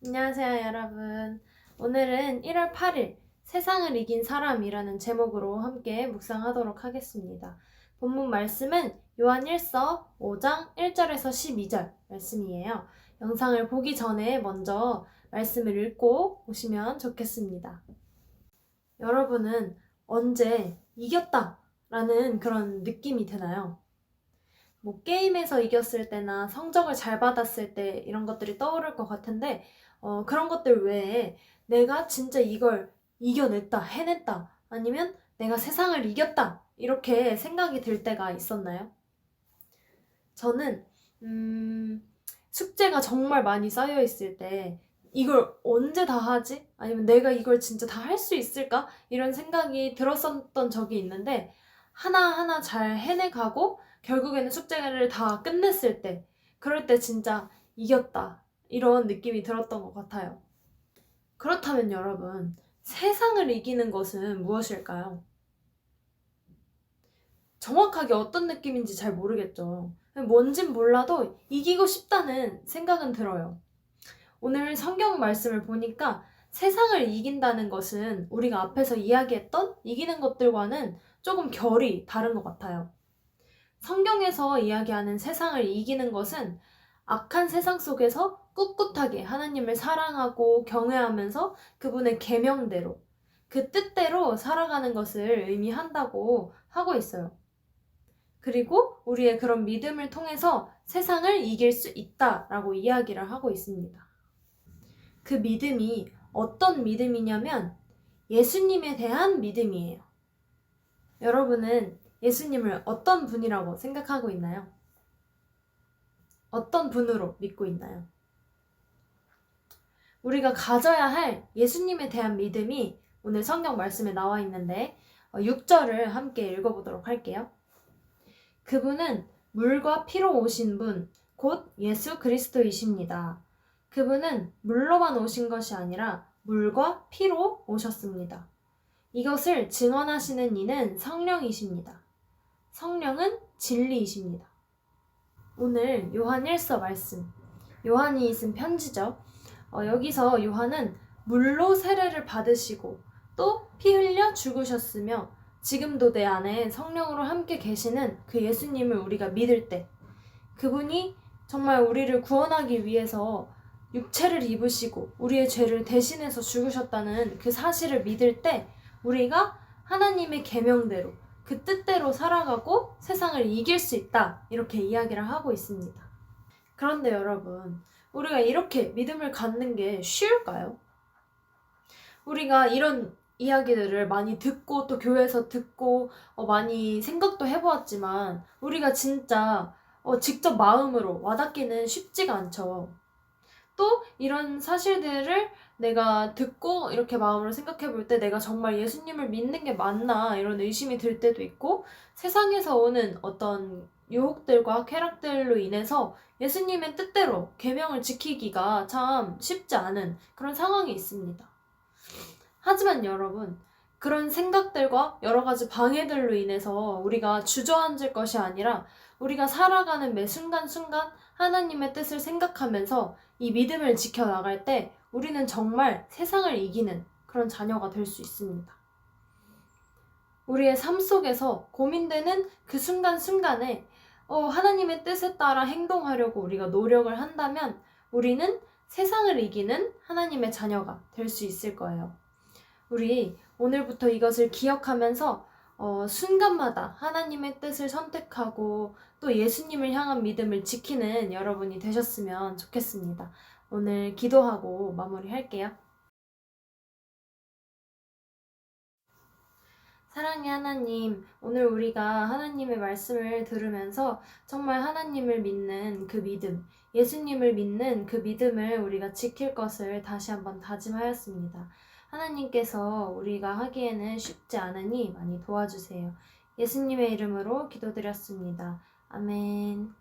안녕하세요, 여러분. 오늘은 1월 8일 세상을 이긴 사람이라는 제목으로 함께 묵상하도록 하겠습니다. 본문 말씀은 요한 1서 5장 1절에서 12절 말씀이에요. 영상을 보기 전에 먼저 말씀을 읽고 오시면 좋겠습니다. 여러분은 언제 이겼다 라는 그런 느낌이 드나요? 뭐 게임에서 이겼을 때나 성적을 잘 받았을 때 이런 것들이 떠오를 것 같은데 어, 그런 것들 외에 내가 진짜 이걸 이겨냈다, 해냈다, 아니면 내가 세상을 이겼다, 이렇게 생각이 들 때가 있었나요? 저는, 음, 숙제가 정말 많이 쌓여 있을 때, 이걸 언제 다 하지? 아니면 내가 이걸 진짜 다 할 수 있을까? 이런 생각이 들었었던 적이 있는데, 하나하나 잘 해내가고, 결국에는 숙제를 다 끝냈을 때, 그럴 때 진짜 이겼다. 이런 느낌이 들었던 것 같아요. 그렇다면 여러분, 세상을 이기는 것은 무엇일까요? 정확하게 어떤 느낌인지 잘 모르겠죠. 뭔진 몰라도 이기고 싶다는 생각은 들어요. 오늘 성경 말씀을 보니까 세상을 이긴다는 것은 우리가 앞에서 이야기했던 이기는 것들과는 조금 결이 다른 것 같아요. 성경에서 이야기하는 세상을 이기는 것은 악한 세상 속에서 꿋꿋하게 하나님을 사랑하고 경외하면서 그분의 계명대로 그 뜻대로 살아가는 것을 의미한다고 하고 있어요. 그리고 우리의 그런 믿음을 통해서 세상을 이길 수 있다라고 이야기를 하고 있습니다. 그 믿음이 어떤 믿음이냐면 예수님에 대한 믿음이에요. 여러분은 예수님을 어떤 분이라고 생각하고 있나요? 어떤 분으로 믿고 있나요? 우리가 가져야 할 예수님에 대한 믿음이 오늘 성경 말씀에 나와 있는데 6절을 함께 읽어보도록 할게요. 그분은 물과 피로 오신 분, 곧 예수 그리스도이십니다. 그분은 물로만 오신 것이 아니라 물과 피로 오셨습니다. 이것을 증언하시는 이는 성령이십니다. 성령은 진리이십니다. 오늘 요한 1서 말씀, 요한이 쓴 편지죠. 어, 여기서 요한은 물로 세례를 받으시고 또 피 흘려 죽으셨으며 지금도 내 안에 성령으로 함께 계시는 그 예수님을 우리가 믿을 때 그분이 정말 우리를 구원하기 위해서 육체를 입으시고 우리의 죄를 대신해서 죽으셨다는 그 사실을 믿을 때 우리가 하나님의 계명대로 그 뜻대로 살아가고 세상을 이길 수 있다 이렇게 이야기를 하고 있습니다. 그런데 여러분 우리가 이렇게 믿음을 갖는 게 쉬울까요? 우리가 이런 이야기들을 많이 듣고 또 교회에서 듣고 어, 많이 생각도 해보았지만 우리가 진짜 어, 직접 마음으로 와닿기는 쉽지가 않죠. 또 이런 사실들을 내가 듣고 이렇게 마음으로 생각해 볼 때 내가 정말 예수님을 믿는 게 맞나 이런 의심이 들 때도 있고 세상에서 오는 어떤 유혹들과 쾌락들로 인해서 예수님의 뜻대로 계명을 지키기가 참 쉽지 않은 그런 상황이 있습니다. 하지만 여러분, 그런 생각들과 여러 가지 방해들로 인해서 우리가 주저앉을 것이 아니라 우리가 살아가는 매 순간순간 하나님의 뜻을 생각하면서 이 믿음을 지켜나갈 때 우리는 정말 세상을 이기는 그런 자녀가 될 수 있습니다. 우리의 삶 속에서 고민되는 그 순간순간에 어, 하나님의 뜻에 따라 행동하려고 우리가 노력을 한다면 우리는 세상을 이기는 하나님의 자녀가 될 수 있을 거예요. 우리 오늘부터 이것을 기억하면서 어, 순간마다 하나님의 뜻을 선택하고 또 예수님을 향한 믿음을 지키는 여러분이 되셨으면 좋겠습니다. 오늘 기도하고 마무리할게요. 사랑의 하나님, 오늘 우리가 하나님의 말씀을 들으면서 정말 하나님을 믿는 그 믿음, 예수님을 믿는 그 믿음을 우리가 지킬 것을 다시 한번 다짐하였습니다. 하나님께서 우리가 하기에는 쉽지 않으니 많이 도와주세요. 예수님의 이름으로 기도드렸습니다. 아멘.